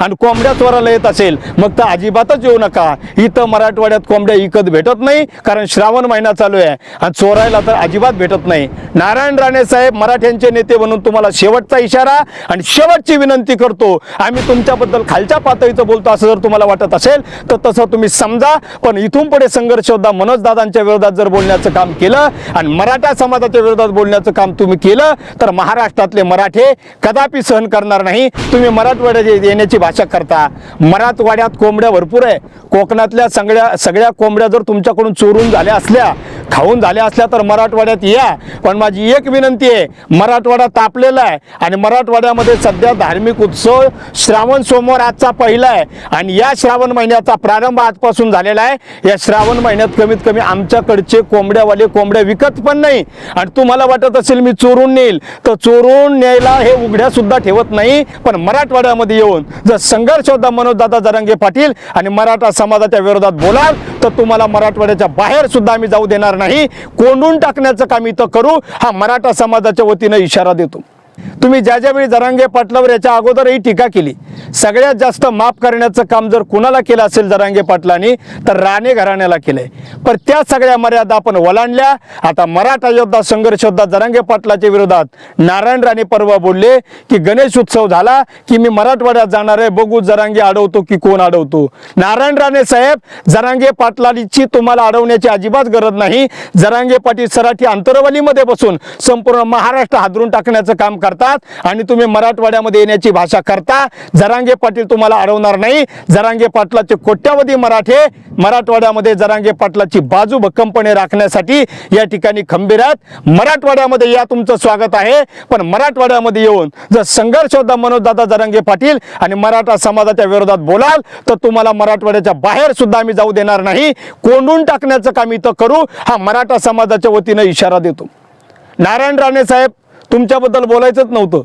आणि कोंबड्या चोराला येत असेल मग तर अजिबातच येऊ नका. इथं मराठवाड्यात कोंबड्या इकत भेटत नाही कारण श्रावण महिना चालू आहे आणि चोरायला तर अजिबात भेटत नाही. नारायण राणे साहेब मराठ्यांचे नेते म्हणून तुम्हाला शेवटचा इशारा आणि शेवटची विनंती करतो. आम्ही तुमच्याबद्दल खालच्या पातळीचं बोलतो असं जर तुम्हाला वाटत असेल तर तसं तुम्ही समजा पण इथून पुढे संघर्ष होता मनोज दादांच्या विरोधात जर बोलण्याचं काम केलं आणि मराठा समाजाच्या विरोधात बोलण्याचं काम तुम्ही केलं तर महाराष्ट्रातले मराठे कदापि सहन करणार नाही. तुम्ही मराठवाड्यात येण्याची भाषा करता. मराठवाड्यात कोंबड्या भरपूर आहे. कोकणातल्या सगळ्या सगळ्या कोंबड्या जर तुमच्याकडून चोरून झाल्या असल्या खाऊन झाल्या असल्या तर मराठवाड्यात या. पण माझी एक विनंती आहे मराठवाडा तापलेला आहे आणि मराठवाड्यामध्ये सध्या धार्मिक उत्सव श्रावण सोमवार आजचा पहिला आहे. आणि या श्रावण महिन्याचा प्रारंभ आजपासून झालेला आहे. या श्रावण महिन्यात कमीत कमी आमच्याकडचे कोंबड्यावाले कोंबड्या विकत पण नाही. आणि तुम्हाला वाटत असेल मी चोरून नेईल तर चोरून न्यायला हे उघड्या सुद्धा ठेवत नाही. पण मराठवाड्यामध्ये येऊन जर संघर्ष होता. मनोजदादा जरंगे पाटील आणि मराठा समाजाच्या विरोधात बोलाल तर तुम्हाला मराठवाड्याच्या बाहेर सुद्धा आम्ही जाऊ देणार नाही. कोंडून टाकण्याचं काम इथं करू. हा मराठा समाजाच्या वतीनं इशारा देतो. तुम्ही ज्या ज्यावेळी जरांगे पाटलावर याच्या अगोदरही टीका केली सगळ्यात जास्त माफ करण्याचं काम जर कुणाला केलं असेल जरांगे पाटलांनी तर राणे घराण्याला केलंय. पण त्या सगळ्या मर्यादा आपण वलांडल्या आता मराठा योद्धा संघर्ष योद्धा जरांगे पाटलाच्या विरोधात नारायण राणे परवा बोलले की गणेश उत्सव झाला की मी मराठवाड्यात जाणार आहे बघू जरांगे अडवतो की कोण अडवतो. नारायण राणे साहेब जरांगे पाटलाची तुम्हाला अडवण्याची अजिबात गरज नाही. जरांगे पाटील सराठी अंतरवलीमध्ये बसून संपूर्ण महाराष्ट्र हादरून टाकण्याचं काम करतात आणि तुम्ही मराठवाड्यामध्ये येण्याची भाषा करता. जरांगे पाटील तुम्हाला अडवणार नाही. जरांगे पाटलाचे कोट्यावधी मराठे मराठवाड्यामध्ये जरांगे पाटलाची बाजू भक्कमपणे राखण्यासाठी या ठिकाणी खंबीर आहेत. मराठवाड्यामध्ये या तुमचं स्वागत आहे. पण मराठवाड्यामध्ये येऊन जर संघर्ष होता मनोजदादा जरांगे पाटील आणि मराठा समाजाच्या विरोधात बोलाल तर तुम्हाला मराठवाड्याच्या बाहेर सुद्धा आम्ही जाऊ देणार नाही. कोंडून टाकण्याचं काम इथं करू. हा मराठा समाजाच्या वतीनं इशारा देतो. नारायण राणे साहेब तुमच्याबद्दल बोलायचंच नव्हतं.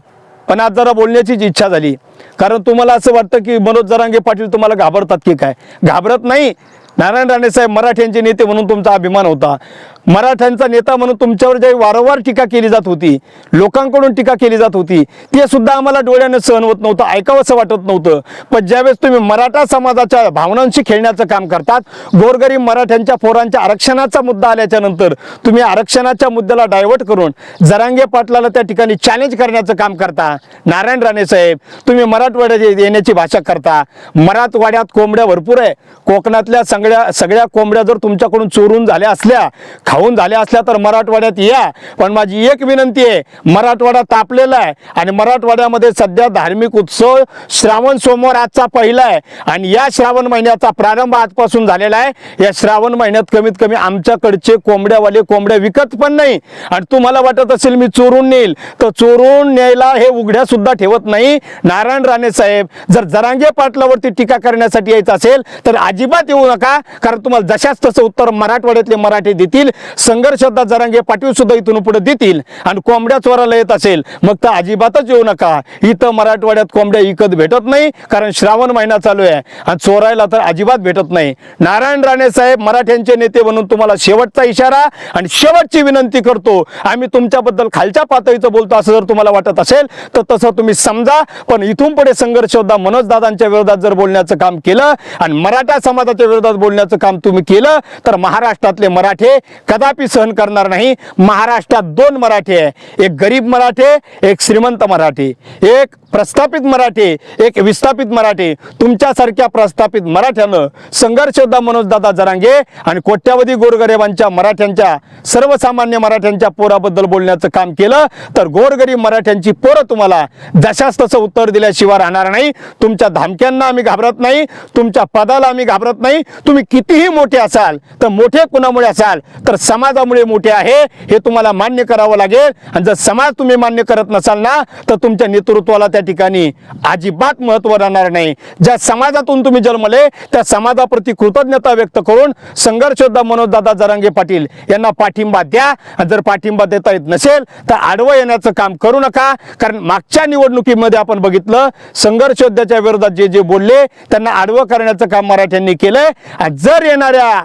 पण आज जरा बोलण्याचीच इच्छा झाली. कारण तुम्हाला असं वाटतं की मनोज जरांगे पाटील तुम्हाला घाबरतात की काय? घाबरत नाही. नारायण राणे साहेब मराठ्यांचे नेते म्हणून तुमचा अभिमान होता. मराठ्यांचा नेता म्हणून तुमच्यावर जे वारंवार टीका केली जात होती लोकांकडून टीका केली जात होती ते सुद्धा आम्हाला डोळ्यानं सहन होत नव्हतं ऐकावंसं वाटत नव्हतं. पण ज्यावेळेस तुम्ही मराठा समाजाच्या भावनांशी खेळण्याचं काम करतात गोरगरीब मराठ्यांच्या पोरांच्या आरक्षणाचा मुद्दा आल्याच्यानंतर तुम्ही आरक्षणाच्या मुद्द्याला डायव्हर्ट करून जरांगे पाटलाला त्या ठिकाणी चॅलेंज करण्याचं काम करता. नारायण राणे साहेब तुम्ही मराठवाड्यात येण्याची भाषा करता. मराठवाड्यात कोंबड्या भरपूर आहे. कोकणातल्या सगळ्या सगळ्या कोंबड्या जर तुमच्याकडून चोरून झाल्या असल्या खाऊन झाल्या असल्या तर मराठवाड्यात या. पण माझी एक विनंती आहे मराठवाडा तापलेला आहे आणि मराठवाड्यामध्ये सध्या धार्मिक उत्सव श्रावण सोमवार आजचा पहिला आहे. आणि या श्रावण महिन्याचा प्रारंभ आजपासून झालेला आहे. या श्रावण महिन्यात कमीत कमी आमच्याकडचे कोंबड्यावाले कोंबड्या विकत पण नाही. आणि तुम्हाला वाटत असेल मी चोरून नेईल. तर चोरून न्यायला हे उघड्या सुद्धा ठेवत नाही. नारायण राणे साहेब जर जरांगे पाटलावरती टीका करण्यासाठी यायचं असेल तर अजिबात येऊ नका. कारण तुम्हाला जशाच तसं उत्तर मराठवाड्यातले मराठी देतील. संघर्षात जरांगे पाटील सुद्धा इथून पुढे देतील आणि कोंबड्या चोराला येत असेल मग तर अजिबातच येऊ नका. इथं मराठवाड्यात कोंबड्या विकत भेटत नाही कारण श्रावण महिना चालू आहे आणि चोरायला तर अजिबात भेटत नाही. नारायण राणे साहेब मराठ्यांचे नेते म्हणून तुम्हाला शेवटचा इशारा आणि शेवटची विनंती करतो. आम्ही तुमच्याबद्दल खालच्या पातळीचं बोलतो असं जर तुम्हाला वाटत असेल तर तसं तुम्ही समजा पण इथून पुढे संघर्ष होता मनोज दादांच्या विरोधात जर बोलण्याचं काम केलं आणि मराठा समाजाच्या विरोधात बोलण्याचं काम तुम्ही केलं तर महाराष्ट्रातले मराठे कदापि सहन करणार नाही. महाराष्ट्रात दोन मराठे आहे. एक गरीब मराठे एक श्रीमंत मराठी. एक प्रस्थापित मराठी एक विस्थापित मराठी. तुमच्यासारख्या प्रस्थापित मराठ्यानं संघर्षदा मनोजदादा जरांगे आणि कोट्यावधी गोरगरिबांच्या मराठ्यांच्या सर्वसामान्य मराठ्यांच्या पोराबद्दल बोलण्याचं काम केलं तर गोरगरीब मराठ्यांची पोरं तुम्हाला जशाच तसं उत्तर दिल्याशिवाय राहणार नाही. तुमच्या धमक्यांना आम्ही घाबरत नाही. तुमच्या पदाला आम्ही घाबरत नाही. तुम्ही कितीही मोठे असाल तर मोठे कुणामुळे असाल तर समाजामुळे मोठे आहे हे तुम्हाला मान्य करावं लागेल. आणि जर समाज तुम्ही मान्य करत नसाल ना तर तुमच्या नेतृत्वाला त्या ठिकाणी अजिबात महत्त्व राहणार नाही. ज्या समाजातून तुम्ही जन्मले त्या समाजाप्रती कृतज्ञता व्यक्त करून संघर्षोद्धा मनोजदादा जरांगे पाटील यांना पाठिंबा द्या. आणि जर पाठिंबा देता येत नसेल तर आडवं येण्याचं काम करू नका. कारण मागच्या निवडणुकीमध्ये आपण बघितलं संघर्षोद्ध्याच्या विरोधात जे जे बोलले त्यांना आडवं करण्याचं काम मराठ्यांनी केलंय. जर येणाऱ्या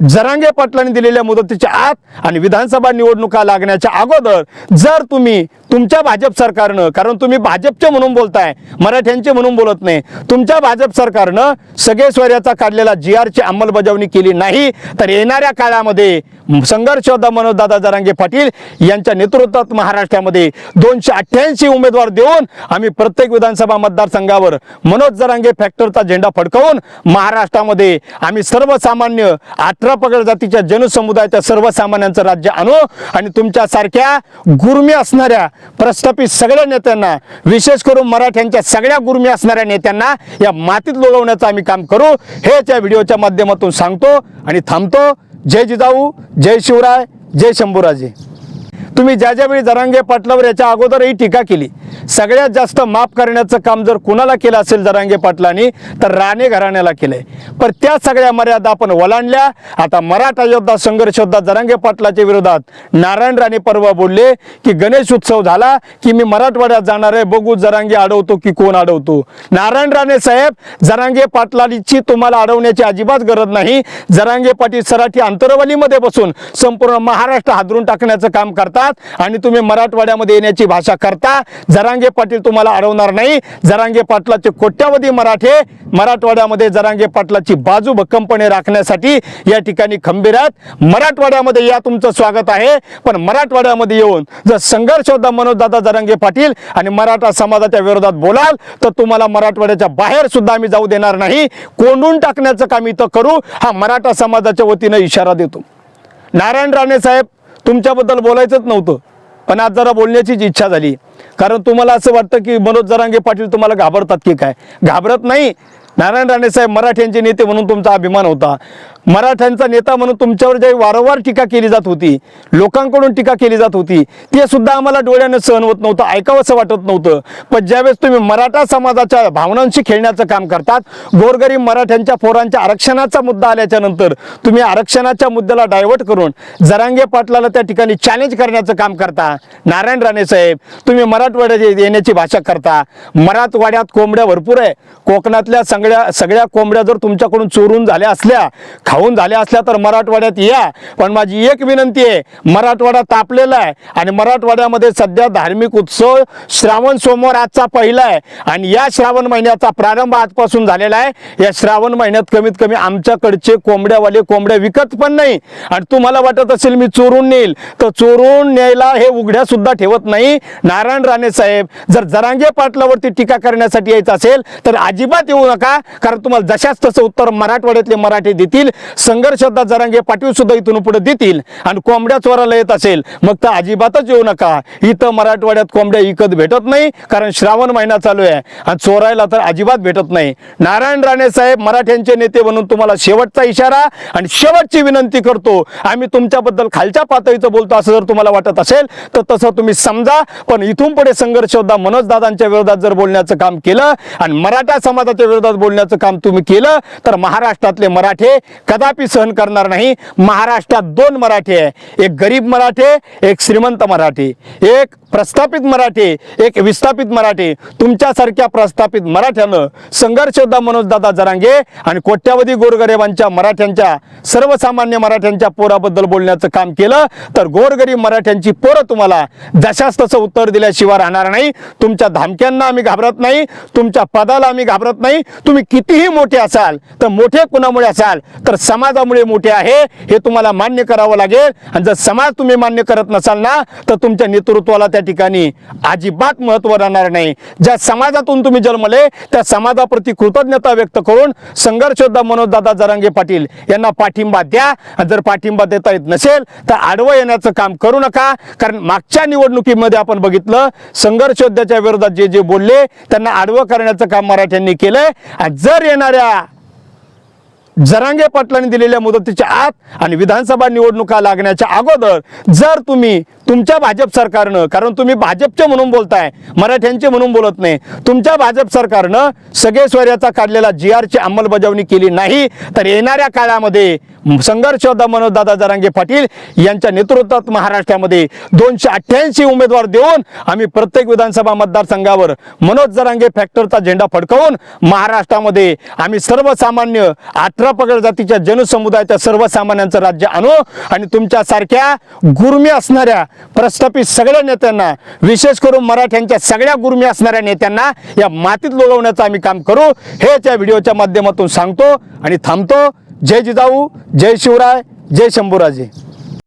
जरांगे पाटलांनी दिलेल्या मुदतीच्या आत आणि विधानसभा निवडणुका लागण्याच्या अगोदर जर तुम्ही तुमच्या भाजप सरकारनं कारण तुम्ही भाजपचे म्हणून बोलताय मराठ्यांचे म्हणून बोलत नाही. तुमच्या भाजप सरकारनं सगळे स्वैर्याचा काढलेला जी आरची अंमलबजावणी केली नाही तर येणाऱ्या काळामध्ये संघर्ष मनोज मनोजदादा जरांगे पाटील यांच्या नेतृत्वात महाराष्ट्रामध्ये दोनशे अठ्ठ्याऐंशी उमेदवार देऊन आम्ही प्रत्येक विधानसभा मतदारसंघावर मनोज जरांगे फॅक्टरचा झेंडा फडकवून महाराष्ट्रामध्ये आम्ही सर्वसामान्य अठरा पगड जातीच्या जनसमुदायाच्या सर्वसामान्यांचं राज्य आणू आणि तुमच्यासारख्या गुर्मी असणाऱ्या प्रस्थापित सगळ्या नेत्यांना विशेष करून मराठ्यांच्या सगळ्या गुरुमी असणाऱ्या नेत्यांना या मातीत लोळवण्याचं आम्ही काम करू. हेच या व्हिडिओच्या माध्यमातून सांगतो आणि थांबतो. जय जिजाऊ जय शिवराय जय शंभूराजे. तुम्ही ज्या ज्यावेळी जरांगे पाटलावर याच्या अगोदरही टीका केली सगळ्यात जास्त माफ करण्याचं काम जर कुणाला केलं असेल जरांगे पाटलांनी तर राणे घराण्याला केलंय. पण त्या सगळ्या मर्यादा आपण ओलांडल्या. आता मराठा योद्धा संघर्ष योद्धा जरांगे पाटलाच्या विरोधात नारायण राणे परवा बोलले की गणेश उत्सव झाला की मी मराठवाड्यात जाणार आहे बघू जरांगे अडवतो की कोण अडवतो नारायण राणे साहेब जरांगे पाटलाची तुम्हाला अडवण्याची अजिबात गरज नाही. जरांगे पाटील सराठी अंतरवलीमध्ये बसून संपूर्ण महाराष्ट्र हादरून टाकण्याचं काम करतात. आणि तुम्ही मराठवाड्यामध्ये येण्याची भाषा करता. जरांगे पाटील तुम्हाला अडवणार नाही. जरांगे पाटलाचे कोट्यावधी मराठे मराठवाड्यामध्ये जरांगे पाटलाची बाजू भक्कमपणे राखण्यासाठी या ठिकाणी खंबीर आहेत. मराठवाड्यामध्ये या तुमचं स्वागत आहे. पण मराठवाड्यामध्ये येऊन जर संघर्ष होता मनोजदादा जरांगे पाटील आणि मराठा समाजाच्या विरोधात बोलाल तर तुम्हाला मराठवाड्याच्या बाहेर सुद्धा आम्ही जाऊ देणार नाही. कोंडून टाकण्याचं काम इथं करू. हा मराठा समाजाच्या वतीनं इशारा देतो. नारायण राणे साहेब तुमच्याबद्दल बोलायचंच नव्हतं. पण आज जरा बोलण्याचीच इच्छा झाली. कारण तुम्हाला असं वाटतं की मनोज जरांगे पाटील तुम्हाला घाबरतात की काय? घाबरत नाही. नारायण राणे साहेब मराठ्यांचे नेते म्हणून तुमचा अभिमान होता. मराठ्यांचा नेता म्हणून तुमच्यावर ज्या वारंवार टीका केली जात होती लोकांकडून टीका केली जात होती ते सुद्धा आम्हाला डोळ्यानं सहन होत नव्हतं ऐकावंसं वाटत नव्हतं. पण ज्यावेळेस तुम्ही मराठा समाजाच्या भावनांशी खेळण्याचं काम करतात गोरगरीब मराठ्यांच्या पोरांच्या आरक्षणाचा मुद्दा आल्याच्यानंतर तुम्ही आरक्षणाच्या मुद्द्याला डायव्हर्ट करून जरांगे पाटलाला त्या ठिकाणी चॅलेंज करण्याचं काम करता. नारायण राणे साहेब तुम्ही मराठवाड्यात येण्याची भाषा करता. मराठवाड्यात कोंबड्या भरपूर आहे. कोकणातल्या सगळ्या सगळ्या कोंबड्या जर तुमच्याकडून चोरून झाल्या असल्या खाऊन झाल्या असल्या तर मराठवाड्यात या. पण माझी एक विनंती आहे मराठवाडा तापलेला आहे आणि मराठवाड्यामध्ये सध्या धार्मिक उत्सव श्रावण सोमवार आजचा पहिला आहे. आणि या श्रावण महिन्याचा प्रारंभ आजपासून झालेला आहे. या श्रावण महिन्यात कमीत कमी आमच्याकडचे कोंबड्यावाले कोंबड्या विकत पण नाही. आणि तुम्हाला वाटत असेल मी चोरून नेईल तर चोरून न्यायला हे उघड्या सुद्धा ठेवत नाही. नारायण राणे साहेब जर जरांगे पाटलावरती टीका करण्यासाठी यायचं असेल तर अजिबात येऊ नका. कारण तुम्हाला जशाच तसं उत्तर मराठवाड्यातले मराठी देतील. संघर्षदा जरांगे पाटील सुद्धा इथून पुढे देतील आणि कोंबड्या चोराला येत असेल मग तर अजिबातच येऊ नका. इथं मराठवाड्यात कोंबड्या इकत भेटत नाही कारण श्रावण महिना चालू आहे आणि चोरायला तर अजिबात भेटत नाही. नारायण राणे साहेब मराठ्यांचे नेते म्हणून तुम्हाला शेवटचा इशारा आणि शेवटची विनंती करतो. आम्ही तुमच्याबद्दल खालच्या पातळीचं बोलतो असं जर तुम्हाला वाटत असेल तर तसं तुम्ही समजा पण इथून पुढे संघर्ष होता मनोज दादांच्या विरोधात जर बोलण्याचं काम केलं आणि मराठा समाजाच्या विरोधात बोलण्याचं काम तुम्ही केलं तर महाराष्ट्रातले मराठे कदापि सहन करणार नाही. महाराष्ट्रात दोन मराठी आहे. एक गरीब मराठे एक श्रीमंत मराठी. एक प्रस्थापित मराठी एक विस्थापित मराठी. तुमच्यासारख्या प्रस्थापित मराठ्यानं संघर्ष मनोजदादा जरांगे आणि कोट्यावधी गोरगरिबांच्या मराठ्यांच्या सर्वसामान्य मराठ्यांच्या पोराबद्दल बोलण्याचं काम केलं. तर गोरगरीब मराठ्यांची पोरं तुम्हाला जशास तसं उत्तर दिल्याशिवाय राहणार नाही. तुमच्या धामक्यांना आम्ही घाबरत नाही. तुमच्या पदाला आम्ही घाबरत नाही. तुम्ही कितीही मोठे असाल तर मोठे कुणामुळे असाल तर समाजामुळे मोठे आहे हे तुम्हाला मान्य करावं लागेल. आणि जर समाज तुम्ही मान्य करत नसाल ना तर तुमच्या नेतृत्वाला त्या ठिकाणी अजिबात महत्त्व राहणार नाही. ज्या समाजातून तुम्ही जन्मले त्या समाजाप्रती कृतज्ञता व्यक्त करून संघर्षोद्धा मनोजदादा जरांगे पाटील यांना पाठिंबा द्या. आणि जर पाठिंबा देता येत नसेल तर आडवं येण्याचं काम करू नका. कारण मागच्या निवडणुकीमध्ये आपण बघितलं संघर्षोद्ध्याच्या विरोधात जे जे बोलले त्यांना आडवं करण्याचं काम मराठ्यांनी केलंय. आणि जर येणाऱ्या जरांगे पाटलांनी दिलेल्या मुदतीच्या आत आणि विधानसभा निवडणुका लागण्याच्या अगोदर जर तुम्ही तुमच्या भाजप सरकारनं कारण तुम्ही भाजपचे म्हणून बोलताय मराठ्यांचे म्हणून बोलत नाही. तुमच्या भाजप सरकारनं सगळे स्वैर्याचा काढलेला जी आरची अंमलबजावणी केली नाही तर येणाऱ्या काळामध्ये संघर्ष योद्धा मनोजदादा जरांगे पाटील यांच्या नेतृत्वात महाराष्ट्रामध्ये दोनशे अठ्ठ्याऐंशी उमेदवार देऊन आम्ही प्रत्येक विधानसभा मतदारसंघावर मनोज जरांगे फॅक्टरचा झेंडा फडकवून महाराष्ट्रामध्ये आम्ही सर्वसामान्य अठरा पगड जातीच्या जनसमुदायाच्या सर्वसामान्यांचं राज्य आणू आणि तुमच्यासारख्या गुर्मी असणाऱ्या प्रस्थापित सगळ्या नेत्यांना विशेष करून मराठ्यांच्या सगळ्या गुरुमी असणाऱ्या नेत्यांना या मातीत लोळवण्याचं आम्ही काम करू. हेच या व्हिडिओच्या माध्यमातून सांगतो आणि थांबतो. जय जिजाऊ जय शिवराय जय शंभूराजे.